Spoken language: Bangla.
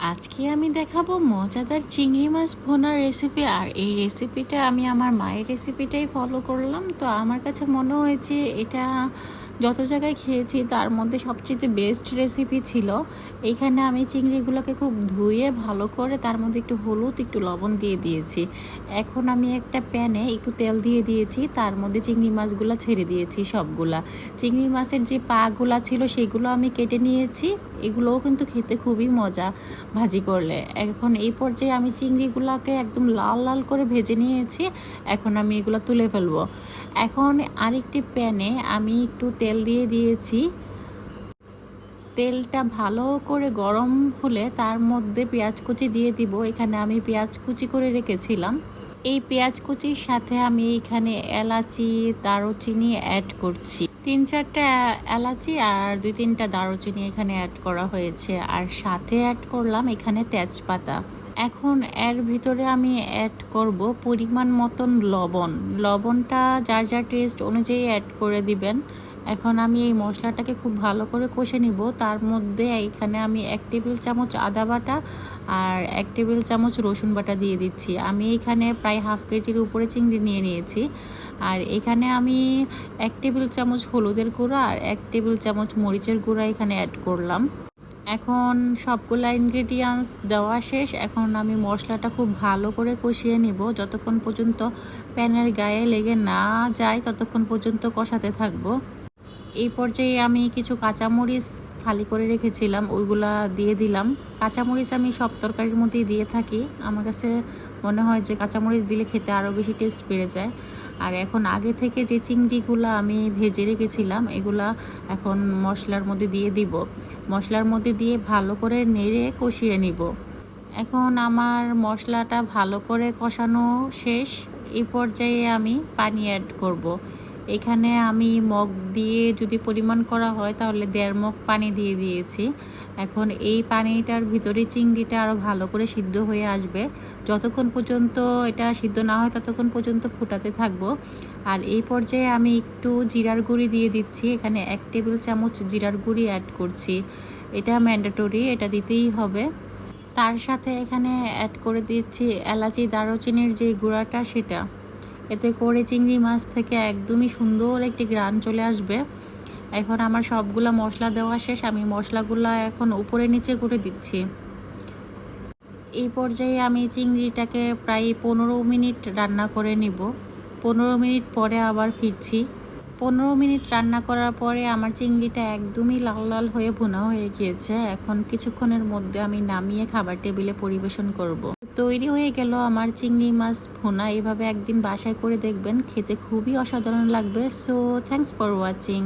আজকে আমি দেখাবো মজাদার চিংড়ি মাছ ভোনার রেসিপি আর এই রেসিপিটা আমি আমার মায়ের রেসিপিটাই ফলো করলাম। তো আমার কাছে মনে হয়েছে এটা যত জায়গায় খেয়েছি, তার মধ্যে সবচেয়ে বেস্ট রেসিপি ছিল। এইখানে আমি চিংড়িগুলোকে খুব ধুয়ে ভালো করে তার মধ্যে একটু হলুদ, একটু লবণ দিয়ে দিয়েছি। এখন আমি একটা প্যানে একটু তেল দিয়ে দিয়েছি, তার মধ্যে চিংড়ি মাছগুলো ছেড়ে দিয়েছি সবগুলা। চিংড়ি মাছের যে পাগুলা ছিল, সেগুলো আমি কেটে নিয়েছি। এগুলোও কিন্তু খেতে খুবই মজা ভাজি করলে। এখন এই পর্যায়ে আমি চিংড়িগুলোকে একদম লাল লাল করে ভেজে নিয়েছি, এখন আমি এগুলো তুলে ফেলব। এখন আরেকটি প্যানে আমি একটু তেল দিয়ে দিয়েছি। তেলটা ভালো করে গরম হলে তার মধ্যে পেঁয়াজ কুচি দিয়ে দিব। এখানে আমি পেঁয়াজ কুচি করে রেখেছিলাম। এই পেঁয়াজ কুচির সাথে আমি এখানে এলাচি, দারুচিনি অ্যাড করছি। তিন চারটা এলাচি আর দুই তিনটা দারুচিনি এখানে অ্যাড করা হয়েছে। আর সাথে অ্যাড করলাম এখানে তেজপাতা। এখন এর ভিতরে আমি অ্যাড করব পরিমাণ মতন লবণ। লবণটা যার যার টেস্ট অনুযায়ী অ্যাড করে দিবেন। এখন আমি এই মশলাটাকে খুব ভালো করে কষে নিব। তার মধ্যে এইখানে আমি এক টেবিল চামচ আদা বাটা আর এক টেবিল চামচ রসুন বাটা দিয়ে দিচ্ছি। আমি এখানে প্রায় হাফ কেজির উপরে চিংড়ি নিয়ে নিয়েছি। আর এখানে আমি এক টেবিল চামচ হলুদের গুঁড়া আর এক টেবিল চামচ মরিচের গুঁড়া এখানে অ্যাড করলাম। এখন সবগুলা ইনগ্রেডিয়েন্টস দেওয়া শেষ। এখন আমি মশলাটা খুব ভালো করে কষিয়ে নিব। যতক্ষণ পর্যন্ত প্যানের গায়ে লেগে না যায়, ততক্ষণ পর্যন্ত কষাতে থাকব। এই পর্যায়ে আমি কিছু কাঁচামরিচ খালি করে রেখেছিলাম, ওইগুলা দিয়ে দিলাম। কাঁচামরিচ আমি সব তরকারির মধ্যেই দিয়ে থাকি। আমার কাছে মনে হয় যে কাঁচামরিচ দিলে খেতে আরও বেশি টেস্ট বেড়ে যায়। আর এখন আগে থেকে যে চিংড়িগুলো আমি ভেজে রেখেছিলাম, এগুলা এখন মশলার মধ্যে দিয়ে দিব। মশলার মধ্যে দিয়ে ভালো করে নেড়ে কষিয়ে নিব। এখন আমার মশলাটা ভালো করে কষানো শেষ। এই পর্যায়ে আমি পানি অ্যাড করব। এখানে আমি মগ দিয়ে যদি পরিমাণ করা হয়, তাহলে দেড় মগ পানি দিয়ে দিয়েছি। এখন এই পানিটার ভিতরে চিংড়িটা আরও ভালো করে সিদ্ধ হয়ে আসবে। যতক্ষণ পর্যন্ত এটা সিদ্ধ না হয়, ততক্ষণ পর্যন্ত ফুটাতে থাকব। আর এই পর্যায়ে আমি একটু জিরার গুঁড়ি দিয়ে দিচ্ছি। এখানে এক টেবিল চামচ জিরার গুঁড়ি অ্যাড করছি। এটা ম্যান্ডেটরি এটা দিতেই হবে। তার সাথে এখানে অ্যাড করে দিচ্ছি এলাচি, দারুচিনির যে গুঁড়াটা, সেটা। এতে করে চিংড়ি মাছ থেকে একদমই সুন্দর একটি গ্রান চলে আসবে। এখন আমার সবগুলো মশলা দেওয়া শেষ, আমি মশলাগুলো এখন উপরে নিচে করে দিচ্ছি। এই পর্যায়ে আমি চিংড়িটাকে প্রায় পনেরো মিনিট রান্না করে নিব। পনেরো মিনিট পরে আবার ফিরছি। পনেরো মিনিট রান্না করার পরে আমার চিংড়িটা একদমই লাল লাল হয়ে ভুনা হয়ে গিয়েছে। এখন কিছুক্ষণের মধ্যে আমি নামিয়ে খাবার টেবিলে পরিবেশন করব। তৈরি হয়ে গেল আমার চিংড়ি মাছ ভুনা। এভাবে একদিন বাসায় করে দেখবেন, খেতে খুবই অসাধারণ লাগবে। So thanks for watching